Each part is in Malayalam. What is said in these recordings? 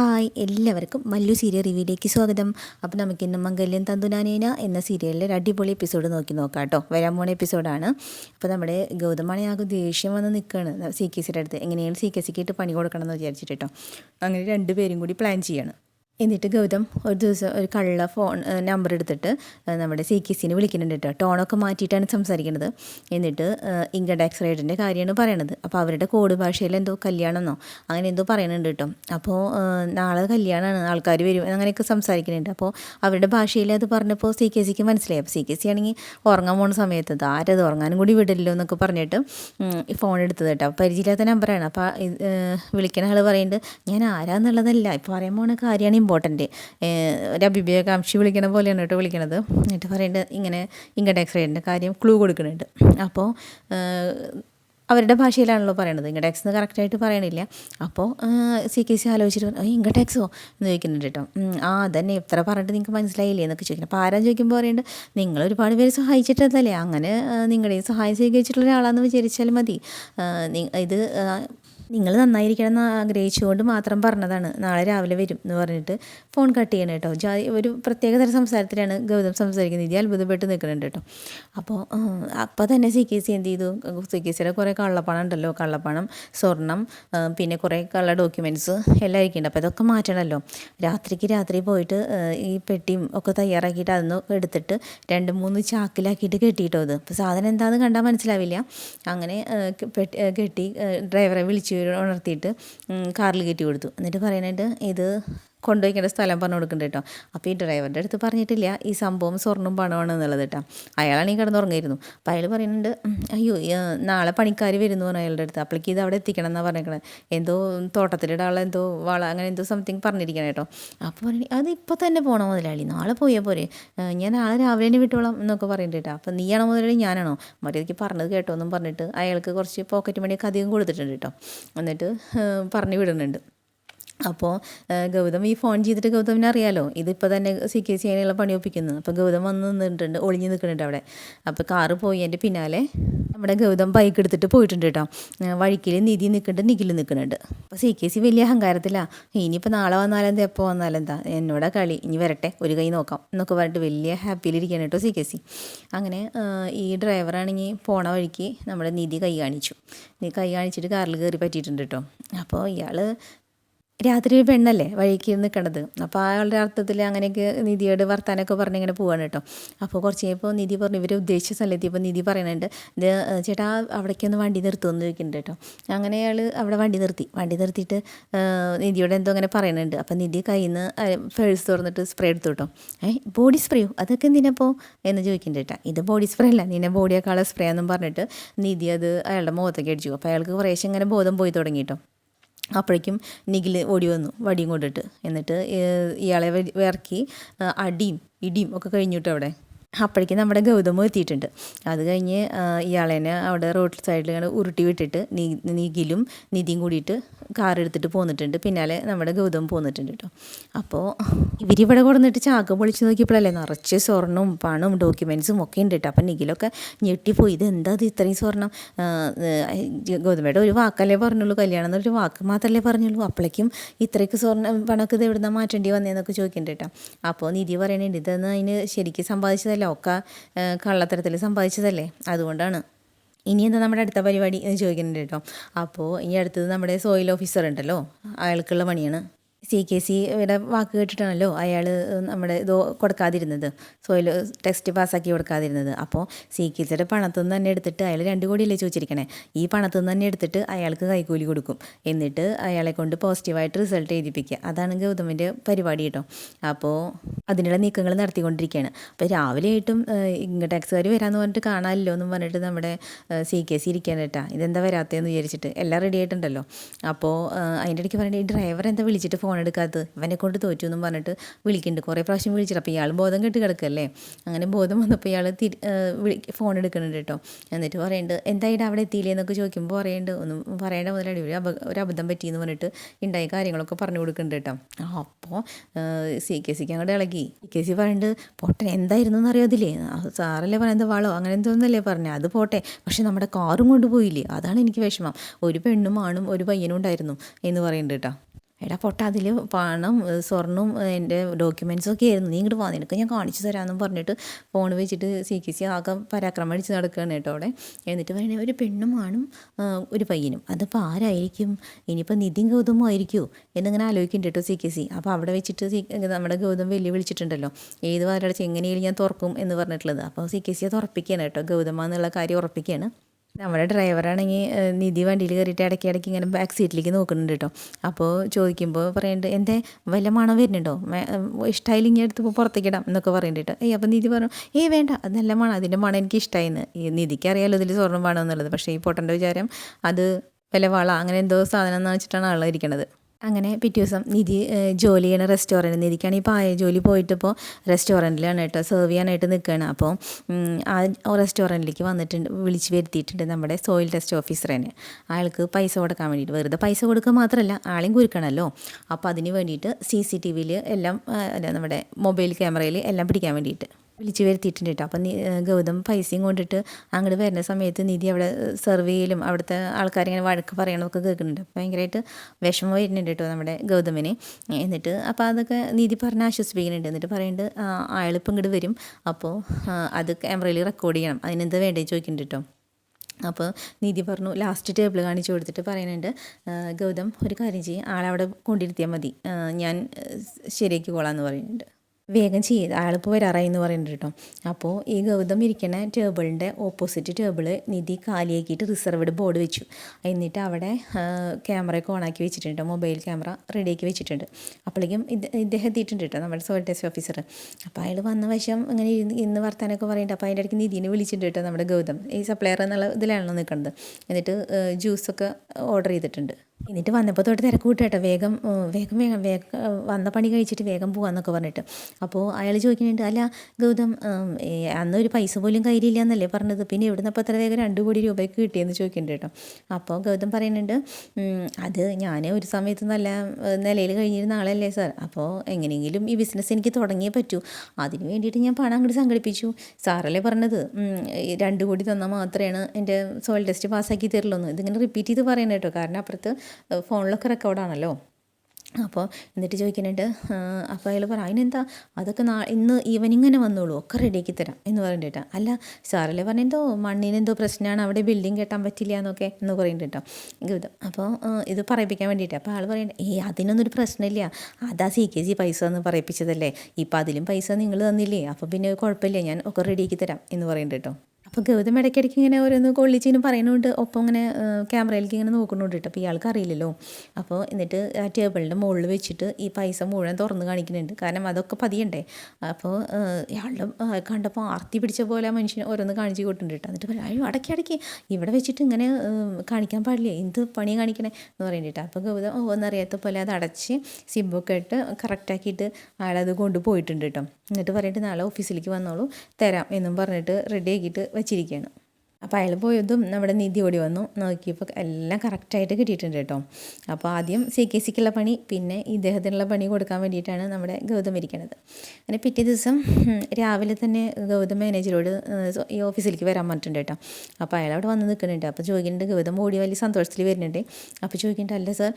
ഹായ് എല്ലാവർക്കും മല്ലു സീരിയൽ റിവ്യൂയിലേക്ക് സ്വാഗതം. അപ്പോൾ നമുക്ക് ഇന്ന് മംഗല്യം തന്തുനാനേന എന്ന സീരിയലിലെ ഒരു അടിപൊളി എപ്പിസോഡ് നോക്കി നോക്കാം കേട്ടോ. വരാൻ പോണ എപ്പിസോഡാണ്. അപ്പോൾ നമ്മുടെ ഗൗതമാണിയാകെ ദേഷ്യം വന്ന് നിൽക്കുകയാണ് സി കെ സിയുടെ അടുത്ത്. എങ്ങനെയാണ് സി കെ സിക്ക് ഇട്ട് പണി കൊടുക്കണം എന്ന് വിചാരിച്ചിട്ട് കേട്ടോ. അങ്ങനെ രണ്ടുപേരും കൂടി പ്ലാൻ ചെയ്യാണ്. എന്നിട്ട് ഗൗതം ഒരു ദിവസം ഒരു കള്ള ഫോൺ നമ്പർ എടുത്തിട്ട് നമ്മുടെ സി കെ സിനെ വിളിക്കുന്നുണ്ട് കേട്ടോ ടോണൊക്കെ മാറ്റിയിട്ടാണ് സംസാരിക്കുന്നത് എന്നിട്ട് ഇൻകം ടാക്സ് റേറ്റിന്റെ കാര്യമാണ് പറയണത്. അപ്പോൾ അവരുടെ കോഡ് ഭാഷയിൽ എന്തോ കല്യാണമെന്നോ അങ്ങനെ എന്തോ പറയുന്നുണ്ട് കേട്ടോ അപ്പോൾ നാളെ കല്യാണമാണ് ആൾക്കാർ വരും അങ്ങനെയൊക്കെ സംസാരിക്കുന്നുണ്ട്. അപ്പോൾ അവരുടെ ഭാഷയിൽ അത് പറഞ്ഞപ്പോൾ സി കെ സിക്ക് മനസ്സിലായി. അപ്പോൾ സി കെ സി ആണെങ്കിൽ ഉറങ്ങാൻ പോകുന്ന സമയത്ത് ആരത് ഉറങ്ങാനും കൂടി വിടില്ലല്ലോ എന്നൊക്കെ പറഞ്ഞിട്ട് ഫോൺ എടുത്തത് കേട്ടോ പരിചയമില്ലാത്ത നമ്പറാണ് അപ്പോൾ വിളിക്കുന്ന ആൾ പറയുന്നുണ്ട് ഞാൻ ആരാന്നുള്ളതല്ല ഇപ്പോൾ പറയാൻ പോണ കാര്യമാണ് ഇമ്പോർട്ടന്റ് ഒരു അഭിപ്രായകാംക്ഷി വിളിക്കണ പോലെയാണ് കേട്ടോ വിളിക്കണത്. എന്നിട്ട് പറയേണ്ടത് ഇങ്ങനെ ഇൻകം ടാക്സ് റേറ്റിന്റെ കാര്യം ക്ലൂ കൊടുക്കുന്നുണ്ട് അപ്പോൾ അവരുടെ ഭാഷയിലാണല്ലോ പറയണത്. ഇൻകം ടാക്സ് എന്ന് കറക്റ്റായിട്ട് പറയണില്ല. അപ്പോൾ സി കെ സി ആലോചിച്ചിട്ട് പറഞ്ഞു, "ഏയ്, ഇൻകം ടാക്സോ എന്ന് ചോദിക്കുന്നുണ്ട് കേട്ടോ. ആ അതന്നെ. എത്ര പറഞ്ഞിട്ട് നിങ്ങൾക്ക് മനസ്സിലായില്ലേ? എന്നൊക്കെ ചോദിക്കണം അപ്പോൾ ആരാ ചോദിക്കുമ്പോൾ പറയുന്നുണ്ട് നിങ്ങൾ ഒരുപാട് പേര് സഹായിച്ചിട്ടതല്ലേ? അങ്ങനെ നിങ്ങളുടെയും സഹായം സ്വീകരിച്ചിട്ടുള്ള ഒരാളാണെന്ന് വിചാരിച്ചാൽ മതി. ഇത് നിങ്ങൾ നന്നായിരിക്കണം എന്ന് ആഗ്രഹിച്ചുകൊണ്ട് മാത്രം പറഞ്ഞതാണ്. നാളെ രാവിലെ വരും എന്ന് പറഞ്ഞിട്ട് ഫോൺ കട്ട് ചെയ്യണം കേട്ടോ. ജാതി ഒരു പ്രത്യേക തരം സംസാരത്തിലാണ് ഗൗതം സംസാരിക്കുന്നത്. ഇതി അത്ഭുതപ്പെട്ട് നിൽക്കുന്നുണ്ട് കേട്ടോ. അപ്പോൾ അപ്പോൾ തന്നെ സി കെ സി എന്ത് ചെയ്തു? സി കെ സിയുടെ കുറേ കള്ളപ്പണം ഉണ്ടല്ലോ. കള്ളപ്പണം സ്വർണം പിന്നെ കുറേ കള്ള ഡോക്യുമെന്റ്സ് എല്ലാം ഇരിക്കുന്നുണ്ട് അപ്പോൾ ഇതൊക്കെ മാറ്റണമല്ലോ രാത്രിക്ക് രാത്രി പോയിട്ട് ഈ പെട്ടിയും ഒക്കെ തയ്യാറാക്കിയിട്ട് അതൊന്ന് എടുത്തിട്ട് രണ്ട് മൂന്ന് ചാക്കിലാക്കിയിട്ട് കെട്ടിയിട്ടോ അത്. അപ്പോൾ സാധനം എന്താണെന്ന് കണ്ടാൽ മനസ്സിലാവില്ല. അങ്ങനെ കെട്ടി ഡ്രൈവറെ വിളിച്ച് ഉണർത്തിയിട്ട് കാറിൽ കയറ്റി കൊടുത്തു. എന്നിട്ട് പറയുന്നുണ്ട് ഇത് കൊണ്ടുപോയിക്കേണ്ട സ്ഥലം പറഞ്ഞു കൊടുക്കുന്നുണ്ട് കേട്ടോ. അപ്പോൾ ഈ ഡ്രൈവറിന്റെ അടുത്ത് പറഞ്ഞിട്ടില്ല ഈ സംഭവം സ്വർണം പണമാണ് എന്നുള്ളത് കേട്ടോ. അയാളാണ് ഈ കിടന്നുറങ്ങിയിരുന്നു. അപ്പോൾ അയാൾ പറയുന്നുണ്ട് അയ്യോ നാളെ പണിക്കാർ വരുന്നു പറഞ്ഞു അയാളുടെ അടുത്ത്. അപ്പോഴേക്ക് ഇത് അവിടെ എത്തിക്കണം എന്നാണ് പറഞ്ഞേക്കണത് എന്തോ തോട്ടത്തിലിടാനുള്ള എന്തോ വള അങ്ങനെ എന്തോ സംതിങ് പറഞ്ഞിരിക്കണം കേട്ടോ. അപ്പോൾ പറഞ്ഞു അത് ഇപ്പോൾ തന്നെ പോകണം മുതലാളി? നാളെ പോയാൽ പോരെ. ഞാൻ നാളെ രാവിലെ തന്നെ വിട്ടോളാം എന്നൊക്കെ പറയുന്നുണ്ട് കേട്ടോ. അപ്പോൾ നീയാണോ മുതലാളി? ഞാനാണോ? മര്യാദയ്ക്ക് പറഞ്ഞത് കേട്ടോ എന്നും പറഞ്ഞിട്ട് അയാൾക്ക് കുറച്ച് പോക്കറ്റ് മണിയൊക്കെ അധികം കൊടുത്തിട്ടുണ്ട് കേട്ടോ. എന്നിട്ട് പറഞ്ഞു വിടുന്നുണ്ട്. അപ്പോൾ ഗൗതം ഈ ഫോൺ ചെയ്തിട്ട് ഗൗതമിനെ അറിയാലോ? ഇതിപ്പോൾ തന്നെ സി കെ സി അതിനുള്ള പണി ഒപ്പിക്കുന്നത് അപ്പോൾ ഗൗതം വന്ന് നിന്നിട്ടുണ്ട് ഒളിഞ്ഞ് നിൽക്കുന്നുണ്ട് അവിടെ. അപ്പോൾ കാറ് പോയി എന്റെ പിന്നാലെ നമ്മുടെ ഗൗതം ബൈക്ക് എടുത്തിട്ട് പോയിട്ടുണ്ട് കേട്ടോ. വഴിക്കിൽ നിധി നിൽക്കുന്നുണ്ട് നിഖിൽ നിൽക്കുന്നുണ്ട്. അപ്പോൾ സി കെ സി വലിയ അഹങ്കാരത്തിലാണ് ഇനിയിപ്പോൾ നാളെ വന്നാലെന്താ എപ്പോൾ വന്നാലെന്താ? എന്നോടാ കളി. ഇനി വരട്ടെ ഒരു കൈ നോക്കാം എന്നൊക്കെ പറഞ്ഞിട്ട് വലിയ ഹാപ്പിയിലിരിക്കുകയാണ് കേട്ടോ സി കെ സി. അങ്ങനെ ഈ ഡ്രൈവറാണെങ്കിൽ പോണ വഴിക്ക് നമ്മുടെ നിധി കൈ കാണിച്ചു. നീ കൈ കാണിച്ചിട്ട് കാറിൽ കയറി പറ്റിയിട്ടുണ്ട് കേട്ടോ. അപ്പോൾ ഇയാൾ രാത്രി പെണ്ണല്ലേ വഴിക്ക് നിൽക്കണത് അപ്പോൾ ആളുടെ അർത്ഥത്തിൽ അങ്ങനെയൊക്കെ നിധിയോട് വർത്താനമൊക്കെ പറഞ്ഞ് ഇങ്ങനെ പോവാണ് കേട്ടോ. അപ്പോൾ കുറച്ച് കഴിഞ്ഞപ്പോൾ നിധി പറഞ്ഞു ഇവർ ഉദ്ദേശിച്ച സ്ഥലത്തെത്തിയപ്പോൾ നിധി പറയുന്നുണ്ട് ഇത് ചേട്ടാ അവിടേക്കൊന്ന് വണ്ടി നിർത്തുമെന്ന് ചോദിക്കുന്നുണ്ട് കേട്ടോ. അങ്ങനെ അയാൾ അവിടെ വണ്ടി നിർത്തി. വണ്ടി നിർത്തിയിട്ട് നിധിയോട് എന്തോ അങ്ങനെ പറയുന്നുണ്ട് അപ്പോൾ നിധി കയ്യിൽ നിന്ന് പേഴ്സ് തുറന്നിട്ട് സ്പ്രേ എടുത്തു കേട്ടോ. ഏ ബോഡി സ്പ്രേയോ അതൊക്കെ എന്തിനപ്പോൾ എന്ന് ചോദിക്കുന്നുണ്ട് കേട്ടോ. ഇത് ബോഡി സ്പ്രേ അല്ല. നിന്നെ ബോഡിയേക്കാളെ സ്പ്രേ എന്നും പറഞ്ഞിട്ട് നിധി അത് അയാളുടെ മുഖത്തേക്ക് അടിച്ചു. അപ്പോൾ അയാൾക്ക് കുറേശ്ശെ ഇങ്ങനെ ബോധം പോയി തുടങ്ങി കേട്ടോ. അപ്പോഴേക്കും നിഖിൽ ഓടി വന്നു വടിയും കൊണ്ടിട്ട്. എന്നിട്ട് ഇയാളെ ഇറക്കി അടിയും ഇടിയും ഒക്കെ കഴിഞ്ഞിട്ട് അവിടെ. അപ്പോഴേക്കും നമ്മുടെ ഗൗതമം എത്തിയിട്ടുണ്ട്. അത് കഴിഞ്ഞ് ഇയാളെന്നെ അവിടെ റോഡ് സൈഡിൽ ഇങ്ങനെ ഉരുട്ടി വിട്ടിട്ട് നിഖിലും നിധിയും കൂടിയിട്ട് കാർ എടുത്തിട്ട് പോന്നിട്ടുണ്ട്. പിന്നാലെ നമ്മുടെ ഗൗതം പോന്നിട്ടുണ്ട് കേട്ടോ അപ്പോൾ ഇവരിവിടെ കൊടുന്നിട്ട് ചാക്ക് പൊളിച്ച് നോക്കിയപ്പോഴല്ലേ നിറച്ച് സ്വർണവും പണവും ഡോക്യുമെൻസും ഒക്കെ ഉണ്ട് കേട്ടോ അപ്പം നിഖിലൊക്കെ ഞെട്ടിപ്പോയി. ഇത് എന്താ ഇത് ഇത്രയും സ്വർണം? ഗൗതമയുടെ ഒരു വാക്കല്ലേ പറഞ്ഞുള്ളൂ. കല്യാണം എന്നൊരു വാക്ക് മാത്രമല്ലേ പറഞ്ഞുള്ളൂ. അപ്പോഴേക്കും ഇത്രയ്ക്ക് സ്വർണം പണമൊക്കെ ഇത് എവിടുന്ന മാറ്റേണ്ടി വന്നതെന്നൊക്കെ ചോദിക്കുന്നുണ്ട് കേട്ടോ അപ്പോൾ നിധി പറയണേണ്ടി ഇതെന്ന് അതിന് ശരിക്കും സമ്പാദിച്ചതല്ല? ഒക്കെ കള്ളത്തരത്തിൽ സമ്പാദിച്ചതല്ലേ? അതുകൊണ്ടാണ്. ഇനി എന്താ നമ്മുടെ അടുത്ത പരിപാടി എന്ന് ചോദിക്കുന്നുണ്ട് കേട്ടോ. അപ്പോൾ ഈ അടുത്തത് നമ്മുടെ സോയിൽ ഓഫീസർ ഉണ്ടല്ലോ. അയാൾക്കുള്ള പണിയാണ്. സി കെ സിയുടെ വാക്ക് കേട്ടിട്ടാണല്ലോ അയാൾ നമ്മുടെ ഇത് കൊടുക്കാതിരുന്നത്. സോയിൽ ടെസ്റ്റ് പാസ്സാക്കി കൊടുക്കാതിരുന്നത്. അപ്പോൾ സി കെ സിയുടെ പണത്തിൽ നിന്ന് തന്നെ എടുത്തിട്ട് അയാൾ രണ്ട് കോടിയല്ലേ ചോദിച്ചിരിക്കണേ. ഈ പണത്തിൽ നിന്ന് തന്നെ എടുത്തിട്ട് അയാൾക്ക് കൈക്കൂലി കൊടുക്കും. എന്നിട്ട് അയാളെ കൊണ്ട് പോസിറ്റീവായിട്ട് റിസൾട്ട് എഴുതിപ്പിക്കുക. അതാണ് ഗൗതമിന്റെ പരിപാടി കേട്ടോ. അപ്പോൾ അതിനുള്ള നീക്കങ്ങൾ നടത്തിക്കൊണ്ടിരിക്കുകയാണ് അപ്പോൾ രാവിലെ ആയിട്ടും ഇൻകം ടാക്സുകാർ വരാമെന്ന് പറഞ്ഞിട്ട് കാണാമല്ലോ എന്നും പറഞ്ഞിട്ട് നമ്മുടെ സി കെ സി ഇരിക്കാനായിട്ടാണ് ഇതെന്താ വരാത്തതെന്ന് വിചാരിച്ചിട്ട് എല്ലാം റെഡി ആയിട്ടുണ്ടല്ലോ. അപ്പോൾ അതിന്റെ ഇടയ്ക്ക് പറഞ്ഞിട്ട് ഈ ഡ്രൈവർ എന്താ വിളിച്ചിട്ട് ഫോൺ എടുക്കാത്തത് ഇവനെ കൊണ്ട് തോറ്റു എന്നും പറഞ്ഞിട്ട് വിളിക്കുന്നുണ്ട്. കുറേ പ്രാവശ്യം വിളിച്ചിട്ട് അപ്പോൾ ഇയാൾ ബോധം കെട്ട് കിടക്കല്ലേ? അങ്ങനെ ബോധം വന്നപ്പോൾ ഇയാൾ തിരി ഫോൺ എടുക്കുന്നുണ്ട് കേട്ടോ. എന്നിട്ട് പറയുന്നുണ്ട് എന്തായിട്ട് അവിടെ എത്തിയില്ലേ? എന്നൊക്കെ ചോദിക്കുമ്പോൾ പറയുന്നുണ്ട് ഒന്നും പറയേണ്ട മുതലാളി ഒരു ഒരു അബദ്ധം പറ്റിയെന്ന് പറഞ്ഞിട്ട് ഉണ്ടായ കാര്യങ്ങളൊക്കെ പറഞ്ഞു കൊടുക്കുന്നുണ്ട് കേട്ടോ. അപ്പോൾ സി കെ സിക്ക് അങ്ങോട്ട് ഇളകി. സി കെ സി പറയുന്നുണ്ട് പൊട്ടൻ എന്തായിരുന്നു എന്ന് അറിയാതില്ലേ സാറല്ലേ പറയുന്നത് വളോ അങ്ങനെ എന്തോന്നല്ലേ പറഞ്ഞത് അത് പോട്ടെ. പക്ഷേ നമ്മുടെ കാറും കൊണ്ടുപോയില്ലേ അതാണ് എനിക്ക് വിഷമം. ഒരു പെണ്ണും ആണും ഒരു പയ്യനും ഉണ്ടായിരുന്നു എന്ന് പറയുന്നുണ്ട് കേട്ടോ. എടാ പൊട്ട അതിൽ പണം സ്വർണം എന്റെ ഡോക്യുമെന്റ്സും ഒക്കെ ആയിരുന്നു. നീ ഇങ്ങോട്ട് വാ നിനക്ക് ഞാൻ കാണിച്ചു തരാമെന്നും പറഞ്ഞിട്ട് ഫോൺ വെച്ചിട്ട് സി കെ സി ആകെ പരാക്രമം അടിച്ച് നടക്കുകയാണ് കേട്ടോ അവിടെ. എന്നിട്ട് പറയുന്നത് ഒരു പെണ്ണും ആണും ഒരു പയ്യനും. അതിപ്പോൾ ആരായിരിക്കും? ഇനിയിപ്പോൾ നിതിൻ ഗൗതമും ആയിരിക്കുമോ എന്നിങ്ങനെ ആലോചിക്കുന്നുണ്ട് കേട്ടോ സി കെ സി അപ്പോൾ അവിടെ വെച്ചിട്ട് സി നമ്മുടെ ഗൗതം വെല്ലു വിളിച്ചിട്ടുണ്ടല്ലോ ഏത് വാരടച്ച് എങ്ങനെയും ഞാൻ തുറക്കും എന്ന് പറഞ്ഞിട്ടുള്ളത്. അപ്പോൾ സി കെ സിയെ തുറപ്പിക്കുകയാണ് കേട്ടോ. ഗൗതമ എന്നുള്ള കാര്യം ഉറപ്പിക്കുകയാണ് നമ്മുടെ ഡ്രൈവറാണെങ്കിൽ നിധി വണ്ടിയിൽ കയറിയിട്ട് ഇടയ്ക്ക് ഇടയ്ക്ക് ഇങ്ങനെ ബാക്ക് സീറ്റിലേക്ക് നോക്കുന്നുണ്ട് കേട്ടോ അപ്പോൾ ചോദിക്കുമ്പോൾ പറയുന്നുണ്ട് എന്റെ വല്ല മണം വരുന്നുണ്ടോ? ഇഷ്ടമായില്ല ഇങ്ങനെ എടുത്ത് പുറത്തേക്ക് ഇടാം? എന്നൊക്കെ പറയുന്നുണ്ട് കേട്ടോ ഏയ് അപ്പോൾ നിധി പറഞ്ഞു ഏയ് വേണ്ട അത് നല്ല മണം അതിന്റെ മണം എനിക്ക് ഇഷ്ടമായിന്ന് ഈ നിധിക്ക് അറിയാലോ ഇതിൽ സ്വർണം വേണമെന്നുള്ളത് പക്ഷേ ഈ പൊട്ടന്റെ വിചാരം അത് വല്ല വള അങ്ങനെ എന്തോ സാധനം എന്ന് വെച്ചിട്ടാണ് ആൾ ഇരിക്കണത്. അങ്ങനെ പിറ്റേ ദിവസം നിധി ജോലി ചെയ്യണ റെസ്റ്റോറന്റ് നിധിക്കാണ് ഈ പായ ജോലി പോയിട്ടിപ്പോൾ റെസ്റ്റോറന്റിലാണ് കേട്ടോ. സെർവ് ചെയ്യാനായിട്ട് നിൽക്കുകയാണ് അപ്പോൾ ആ റെസ്റ്റോറന്റിലേക്ക് വന്നിട്ടുണ്ട് വിളിച്ച് വരുത്തിയിട്ടുണ്ട് നമ്മുടെ സോയിൽ ടെസ്റ്റ് ഓഫീസറിനെ അയാൾക്ക് പൈസ കൊടുക്കാൻ വേണ്ടിയിട്ട് വെറുതെ പൈസ കൊടുക്കുക മാത്രമല്ല ആളെയും കുരുക്കണമല്ലോ അപ്പോൾ അതിന് വേണ്ടിയിട്ട് സി സി ടി വിയിൽ എല്ലാം നമ്മുടെ മൊബൈൽ ക്യാമറയിൽ എല്ലാം പിടിക്കാൻ വേണ്ടിയിട്ട്. വിളിച്ച് വരുത്തിയിട്ടുണ്ട് കേട്ടോ അപ്പം ഗൗതം പൈസയും കൊണ്ടിട്ട് അങ്ങോട്ട് വരുന്ന സമയത്ത് നിധി അവിടെ സെർവ് ചെയ്യലും അവിടുത്തെ ആൾക്കാരിങ്ങനെ വഴക്ക് പറയണമൊക്കെ കേൾക്കുന്നുണ്ട്. ഭയങ്കരമായിട്ട് വിഷമം വരുന്നുണ്ട് കേട്ടോ നമ്മുടെ ഗൗതമിന്. എന്നിട്ട് അപ്പോൾ അതൊക്കെ നിധി പറഞ്ഞ് ആശ്വസിപ്പിക്കുന്നുണ്ട്. എന്നിട്ട് പറയുന്നുണ്ട് "ആ, അയാളിപ്പം ഇങ്ങോട്ട് വരും. അപ്പോൾ അത് ക്യാമറയിൽ റെക്കോർഡ് ചെയ്യണം. അതിനെന്താ വേണ്ടേ ചോദിക്കുന്നുണ്ട് കേട്ടോ അപ്പോൾ നീതി പറഞ്ഞു ലാസ്റ്റ് ടേബിൾ കാണിച്ചു കൊടുത്തിട്ട് പറയുന്നുണ്ട് ഗൗതം ഒരു കാര്യം ചെയ്യും. അവിടെ കൊണ്ടിരുത്തിയാൽ മതി. ഞാൻ ശരിയാക്കി കൊള്ളാമെന്ന് പറയുന്നുണ്ട്. വേഗം ചെയ്ത് ആളിപ്പോൾ വരാറായി എന്ന് പറയുന്നുണ്ട് കേട്ടോ അപ്പോൾ ഈ ഗൗതം ഇരിക്കുന്ന ടേബിളിന്റെ ഓപ്പോസിറ്റ് ടേബിൾ നിധി കാലിയാക്കിയിട്ട് റിസർവ്ഡ് ബോർഡ് വെച്ചു. എന്നിട്ട് അവിടെ ക്യാമറയൊക്കെ ഓണാക്കി വെച്ചിട്ടുണ്ട് മൊബൈൽ ക്യാമറ റെഡിയാക്കി വെച്ചിട്ടുണ്ട്. അപ്പോഴേക്കും ഇത് ഇദ്ദേഹം എത്തിയിട്ടുണ്ട് കേട്ടോ നമ്മുടെ സോൾ ടെസ്റ്റ് ഓഫീസർ. അപ്പോൾ അയാൾ വന്ന വശം ഇങ്ങനെ ഇരുന്ന് ഇന്ന് വർത്താനൊക്കെ പറയുന്നുണ്ട് അപ്പോൾ അതിന്റെ ഇടയ്ക്ക് നിധിനെ വിളിച്ചിട്ടുണ്ട് കേട്ടോ നമ്മുടെ ഗൗതം. ഈ സപ്ലയർ എന്നുള്ള ഇതിലാണല്ലോ നിൽക്കുന്നത് എന്നിട്ട് ജ്യൂസൊക്കെ ഓർഡർ ചെയ്തിട്ടുണ്ട്. എന്നിട്ട് വന്നപ്പോൾ തൊട്ട് തിരക്ക് കൂട്ടേട്ടോ. വേഗം വേഗം വേഗം വേഗം വന്ന പണി കഴിച്ചിട്ട് വേഗം പോകാമെന്നൊക്കെ പറഞ്ഞിട്ട്. അപ്പോൾ അയാൾ ചോദിക്കുന്നുണ്ട് അല്ല ഗൗതം അന്ന് ഒരു പൈസ പോലും കയ്യിലില്ല എന്നല്ലേ പറഞ്ഞത്? പിന്നെ എവിടുന്ന് അപ്പോൾ അത്ര വേഗം രണ്ട് കോടി രൂപയ്ക്ക് കിട്ടിയെന്ന് ചോദിക്കുന്നുണ്ട് കേട്ടോ. അപ്പോൾ ഗൗതം പറയുന്നുണ്ട് അത് ഞാൻ ഒരു സമയത്ത് നല്ല നിലയിൽ കഴിഞ്ഞിരുന്ന ആളല്ലേ സാർ. അപ്പോൾ എങ്ങനെയെങ്കിലും ഈ ബിസിനസ് എനിക്ക് തുടങ്ങിയേ പറ്റൂ. അതിന് വേണ്ടിയിട്ട് ഞാൻ പണം അങ്ങോട്ട് സംഘടിപ്പിച്ചു. സാറല്ലേ പറഞ്ഞത്? രണ്ട് കോടി തന്നാൽ മാത്രമാണ് എന്റെ സോൾ ടെസ്റ്റ് പാസ്സാക്കി തരുള്ളൂ എന്ന്. ഇതിങ്ങനെ റിപ്പീറ്റ് ചെയ്ത് പറയണം കേട്ടോ. കാരണം അപ്പുറത്ത് ഫോണിലൊക്കെ റെക്കോർഡാണല്ലോ. അപ്പോൾ എന്നിട്ട് ചോദിക്കുന്നുണ്ട് അപ്പോൾ അയാൾ പറ അതിനെന്താ? അതൊക്കെ നാ ഇന്ന് ഈവനിങ് തന്നെ വന്നോളൂ ഒക്കെ റെഡിയാക്കി തരാം എന്ന് പറഞ്ഞിട്ട് അല്ല സാറല്ലേ പറഞ്ഞെന്തോ മണ്ണിനെന്തോ പ്രശ്നമാണ് അവിടെ ബിൽഡിംഗ് കെട്ടാൻ പറ്റില്ല എന്നൊക്കെ എന്ന് പറയുന്നുണ്ട് കേട്ടോ. അപ്പോൾ ഇത് പറയിപ്പിക്കാൻ വേണ്ടിയിട്ട് അപ്പോൾ ആൾ പറയുന്നത് ഏ അതിനൊന്നും ഒരു പ്രശ്നമില്ല അതാ സി കെ ജി പൈസ എന്ന് പറയിപ്പിച്ചതല്ലേ ഇപ്പം അതിലും പൈസ നിങ്ങൾ തന്നില്ലേ അപ്പോൾ പിന്നെ കുഴപ്പമില്ല ഞാൻ ഒക്കെ റെഡിയാക്കി തരാം എന്ന് പറയുന്നുണ്ട് കേട്ടോ. അപ്പോൾ ഗൗതം ഇടയ്ക്കിടയ്ക്ക് ഇങ്ങനെ ഓരോന്ന് കൊള്ളിച്ചിങ്ങനെ പറയുന്നുണ്ട് ഒപ്പം ഇങ്ങനെ ക്യാമറയിലേക്ക് ഇങ്ങനെ നോക്കുന്നുണ്ട് കേട്ടോ. അപ്പോൾ ഇയാൾക്ക് അറിയില്ലല്ലോ. അപ്പോൾ എന്നിട്ട് ആ ടേബിളിന്റെ മുകളിൽ വെച്ചിട്ട് ഈ പൈസ മുഴുവൻ തുറന്ന് കാണിക്കുന്നുണ്ട്. കാരണം അതൊക്കെ പതിയണ്ടേ. അപ്പോൾ ഇയാളുടെ കണ്ടപ്പോൾ ആർത്തി പിടിച്ച പോലെ മനുഷ്യൻ ഓരോന്ന് കാണിച്ച് കൊടുക്കുന്നുണ്ട് എന്നിട്ട് പറയും അയ്യോ ഇവിടെ വെച്ചിട്ട് ഇങ്ങനെ കാണിക്കാൻ പാടില്ലേ? എന്ത് പണി കാണിക്കണേ? എന്ന് പറയുന്നുണ്ട് അപ്പോൾ ഗൗതം ഒന്നറിയാത്ത പോലെ അത് അടച്ച് സിബൊക്കെ ഇട്ട് കറക്റ്റാക്കിയിട്ട് അയാളത് കൊണ്ടുപോയിട്ടുണ്ട് കേട്ടോ. എന്നിട്ട് പറഞ്ഞിട്ട് നാളെ ഓഫീസിലേക്ക് വന്നോളൂ. തരാം എന്നും പറഞ്ഞിട്ട് റെഡി ആക്കിയിട്ട് വെച്ചിരിക്കുകയാണ്. അപ്പോൾ അയാൾ പോയതും നമ്മുടെ നിധി ഓടി വന്നു. നോക്കിയപ്പോൾ എല്ലാം കറക്റ്റായിട്ട് കിട്ടിയിട്ടുണ്ട് കേട്ടോ. അപ്പോൾ ആദ്യം സി കെ സിക്കുള്ള പണി പിന്നെ ഇദ്ദേഹത്തിനുള്ള പണി കൊടുക്കാൻ വേണ്ടിയിട്ടാണ് നമ്മുടെ ഗൗതം ഇരിക്കുന്നത് അങ്ങനെ പിറ്റേ ദിവസം രാവിലെ തന്നെ ഗൗതം മാനേജരോട് ഈ ഓഫീസിലേക്ക് വരാൻ പറഞ്ഞിട്ടുണ്ട് കേട്ടോ. അപ്പോൾ അയാൾ അവിടെ വന്ന് നിൽക്കുന്നുണ്ട്. അപ്പോൾ ചോദിക്കുന്നുണ്ട് ഗൗതം ഓടി വലിയ സന്തോഷത്തിൽ വരുന്നുണ്ട്. അപ്പോൾ ചോദിക്കുന്നുണ്ട് അല്ല സർ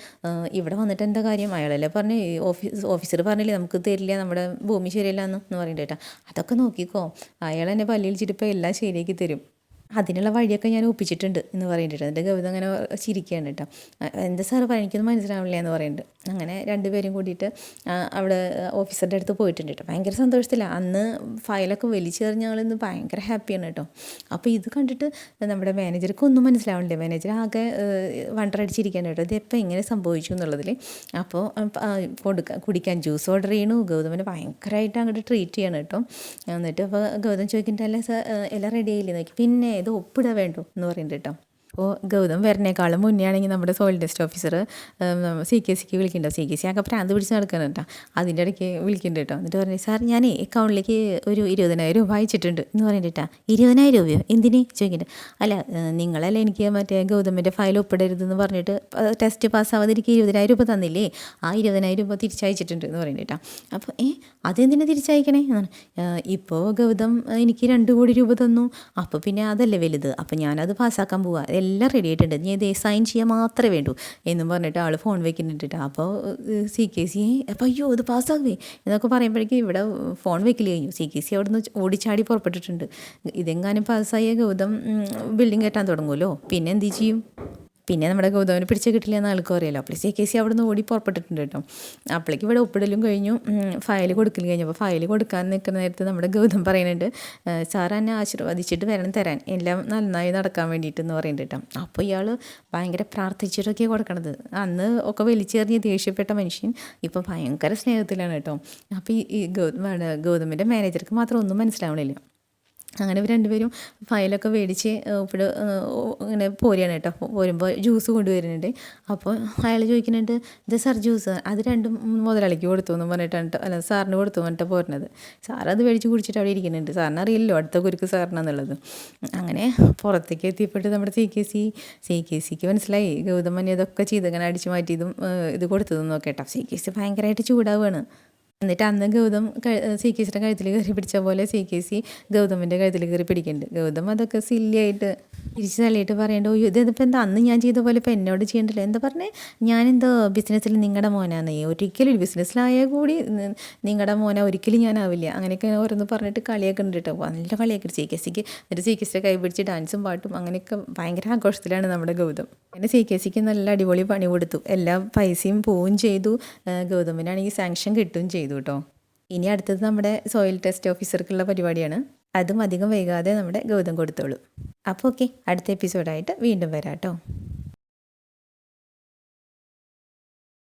ഇവിടെ വന്നിട്ട് എന്താ കാര്യം? അയാളല്ലേ പറഞ്ഞു ഓഫീസ് ഓഫീസർ പറഞ്ഞില്ലേ നമുക്ക് തരില്ല നമ്മുടെ ഭൂമി ശരിയല്ല എന്ന് പറയുന്നുണ്ട് കേട്ടോ. അതൊക്കെ നോക്കിക്കോ. അയാൾ എന്നെ പല്ലിൽ ചിരിപ്പം എല്ലാം ശരിയാക്കി തരും. അതിനുള്ള വഴിയൊക്കെ ഞാൻ ഒപ്പിച്ചിട്ടുണ്ട് എന്ന് പറയുന്നുണ്ട് എന്റെ കവിത അങ്ങനെ ചിരിക്കുകയാണ് കേട്ടോ. എന്താ സാറ് പറയാൻ എനിക്കൊന്നും മനസ്സിലാവില്ല എന്ന് പറയുന്നുണ്ട്. അങ്ങനെ രണ്ടുപേരും കൂടിയിട്ട് അവിടെ ഓഫീസറുടെ അടുത്ത് പോയിട്ടുണ്ട് കേട്ടോ. ഭയങ്കര സന്തോഷത്തില്ല അന്ന് ഫയലൊക്കെ വലിച്ചെറിഞ്ഞ ആളിന്ന് ഭയങ്കര ഹാപ്പിയാണ് കേട്ടോ. അപ്പോൾ ഇത് കണ്ടിട്ട് നമ്മുടെ മാനേജർക്ക് ഒന്നും മനസ്സിലാവണ്ടേ മാനേജർ ആകെ വണ്ടർ വണ്ടറടിച്ചിരിക്കുകയാണ് കേട്ടോ. ഇത് എപ്പോൾ എങ്ങനെ സംഭവിച്ചു എന്നുള്ളതിൽ അപ്പോൾ കൊടുക്കാൻ കുടിക്കാൻ ജ്യൂസ് ഓർഡർ ചെയ്യണു. ഗൗതമനെ ഭയങ്കരമായിട്ട് അങ്ങോട്ട് ട്രീറ്റ് ചെയ്യണം കേട്ടോ. എന്നിട്ട് അപ്പോൾ ഗൗതം ചോദിക്കുന്നുണ്ട് അല്ല സാർ എല്ലാം റെഡി ആയില്ലേ? നോക്കി പിന്നെ ഇത് ഒപ്പിട വേണ്ടു എന്ന് പറയുന്നുണ്ട് കേട്ടോ. അപ്പോൾ ഗൗതം വരുന്നേക്കാളും മുന്നേ ആണെങ്കിൽ നമ്മുടെ soil test officer C K സിക്ക് വിളിക്കുന്നുണ്ടോ. സി കെ സി ആകെ പ്രാന്ത് പിടിച്ച് നടക്കണം കേട്ടോ. അതിന്റെ ഇടയ്ക്ക് വിളിക്കുന്നുണ്ട് കേട്ടോ. എന്നിട്ട് പറഞ്ഞു സാർ ഞാൻ അക്കൗണ്ടിലേക്ക് ഒരു ഇരുപതിനായിരം രൂപ അയച്ചിട്ടുണ്ട്. എന്ന് പറഞ്ഞിട്ടാ ഇരുപതിനായിരം രൂപയോ? എന്തിന്? ചോദിക്കുന്നുണ്ട്. അല്ല നിങ്ങളല്ല എനിക്ക് മറ്റേ ഗൗതമിന്റെ ഫയൽ ഒപ്പിടരുതെന്ന് പറഞ്ഞിട്ട് ടെസ്റ്റ് പാസ്സാവാതെ എനിക്ക് ഇരുപതിനായിരം രൂപ തന്നില്ലേ? ആ ഇരുപതിനായിരം രൂപ തിരിച്ചയച്ചിട്ടുണ്ട് എന്ന് പറയുന്നുണ്ട് അപ്പോൾ ഏ അതെന്തിനാ തിരിച്ചയക്കണേ? എന്നാണ് ഇപ്പോൾ ഗൗതം എനിക്ക് രണ്ട് കോടി രൂപ തന്നു. അപ്പോൾ പിന്നെ അതല്ലേ വലുത്. അപ്പോൾ ഞാനത് പാസ്സാക്കാൻ പോവാ. എല്ലാം റെഡി ആയിട്ടുണ്ട്. ഞാൻ ഇതേ സൈൻ ചെയ്യാൻ മാത്രമേ വേണ്ടൂ എന്നും പറഞ്ഞിട്ട് ആൾ ഫോൺ വെക്കുന്നുണ്ട്. അപ്പോൾ സി കെ സി അപ്പോൾ അയ്യോ ഇത് പാസ്സാകുമേ എന്നൊക്കെ പറയുമ്പോഴേക്കും ഇവിടെ ഫോൺ വെക്കൽ കഴിഞ്ഞു. സി കെ സി അവിടെ നിന്ന് ഓടിച്ചാടി പുറപ്പെട്ടിട്ടുണ്ട്. ഇതെങ്ങാനും പാസ്സായ ഗൗതം ബിൽഡിംഗ് കെട്ടാൻ തുടങ്ങുമല്ലോ പിന്നെ എന്ത് ചെയ്യും? പിന്നെ നമ്മുടെ ഗൗതമിനെ പിടിച്ച് കിട്ടില്ല എന്ന് ആൾക്കും അറിയാലോ. അപ്പോൾ സി കെ സി അവിടെ നിന്ന് ഓടി പുറപ്പെട്ടിട്ടുണ്ട് കേട്ടോ. അപ്പോഴേക്ക് ഇവിടെ ഒപ്പിടലും കഴിഞ്ഞു. ഫയൽ കൊടുക്കലും കഴിഞ്ഞു. അപ്പോൾ ഫയൽ കൊടുക്കാൻ നിൽക്കുന്ന നേരത്ത് നമ്മുടെ ഗൗതം പറയുന്നുണ്ട് സാർ എന്നെ ആശീർവദിച്ചിട്ട് വരണം തരാൻ. എല്ലാം നന്നായി നടക്കാൻ വേണ്ടിയിട്ട് എന്ന് പറയുന്നുണ്ട് കേട്ടോ. അപ്പോൾ ഇയാൾ ഭയങ്കര പ്രാർത്ഥിച്ചിട്ടൊക്കെ കൊടുക്കണത്. അന്ന് ഒക്കെ വലിച്ചെറിഞ്ഞ് ദേഷ്യപ്പെട്ട മനുഷ്യൻ ഇപ്പോൾ ഭയങ്കര സ്നേഹത്തിലാണ് കേട്ടോ. അപ്പോൾ ഈ ഗൗതം ഗൗതമിന്റെ മാനേജർക്ക് മാത്രം ഒന്നും മനസ്സിലാവണില്ല. അങ്ങനെ ഇവർ രണ്ടുപേരും ഫയലൊക്കെ മേടിച്ച് ഇവിടെ ഇങ്ങനെ പോരുകയാണ് കേട്ടോ. പോരുമ്പോൾ ജ്യൂസ് കൊണ്ടുവരുന്നുണ്ട്. അപ്പോൾ അയാൾ ചോദിക്കുന്നുണ്ട് ഇത് സാർ ജ്യൂസ്. അത് രണ്ടും മുതലാളിക്ക് കൊടുത്തു എന്ന് പറഞ്ഞിട്ടാണ് അല്ല സാറിന് കൊടുത്തു പറഞ്ഞിട്ട് പോരുന്നത് സാർ അത് മേടിച്ച് കുടിച്ചിട്ട് അവിടെ ഇരിക്കുന്നുണ്ട്. സാറിന് അറിയില്ലോ അടുത്ത കുരുക്ക് സാറിനാന്നുള്ളത്. അങ്ങനെ പുറത്തേക്ക് എത്തിയപ്പോൾ നമ്മുടെ C K C C K സിക്ക് മനസ്സിലായി. ഗൗതമൻ ഇതൊക്കെ ചെയ്ത് ഇങ്ങനെ അടിച്ചു മാറ്റിയതും ഇത് കൊടുത്തതും നോക്കേട്ടോ സി കെ സി ഭയങ്കരമായിട്ട് ചൂടാവുകയാണ് എന്നിട്ട് അന്ന് ഗൗതം സി കെ സിയുടെ കഴുത്തിൽ കയറി പിടിച്ച പോലെ സി കെ സി ഗൗതമിന്റെ കഴുത്തിൽ കയറി പിടിക്കുന്നുണ്ട്. ഗൗതം അതൊക്കെ സില്ലിയായിട്ട് തിരിച്ച് തള്ളിയിട്ട് പറയേണ്ട ഓ ഇതിപ്പോൾ എന്താ അന്ന് ഞാൻ ചെയ്ത പോലെ ഇപ്പോൾ എന്നോട് ചെയ്യണ്ടല്ലോ? എന്താ പറഞ്ഞേ ഞാനെന്തോ ബിസിനസ്സിൽ നിങ്ങളുടെ മോനാന്ന് ഒരിക്കലും ബിസിനസ്സിലായാൽ കൂടി നിങ്ങളുടെ മോന ഒരിക്കലും ഞാനാവില്ല. അങ്ങനെയൊക്കെ ഓരോന്ന് പറഞ്ഞിട്ട് കളിയൊക്കെ ഉണ്ട് കേട്ടോ. നല്ല കളിയൊക്കെ സി കെ സിക്ക്. എന്നിട്ട് സി കെ സിയുടെ കൈ പിടിച്ച് ഡാൻസും പാട്ടും അങ്ങനെയൊക്കെ ഭയങ്കര ആഘോഷത്തിലാണ് നമ്മുടെ ഗൗതം. അങ്ങനെ സി കെ സിക്ക് നല്ല അടിപൊളി പണി കൊടുത്തു. എല്ലാ പൈസയും പോവുകയും ചെയ്തു. ഗൗതമിനാണെങ്കിൽ സാങ്ഷൻ കിട്ടുകയും ചെയ്തു കേട്ടോ. ഇനി അടുത്തത് നമ്മുടെ സോയിൽ ടെസ്റ്റ് ഓഫീസർക്കുള്ള പരിപാടിയാണ്. അതും അധികം വൈകാതെ നമ്മുടെ ഗൗതം കൊടുത്തോളൂ. അപ്പോൾ ഓക്കെ അടുത്ത എപ്പിസോഡായിട്ട് വീണ്ടും വരാം കേട്ടോ.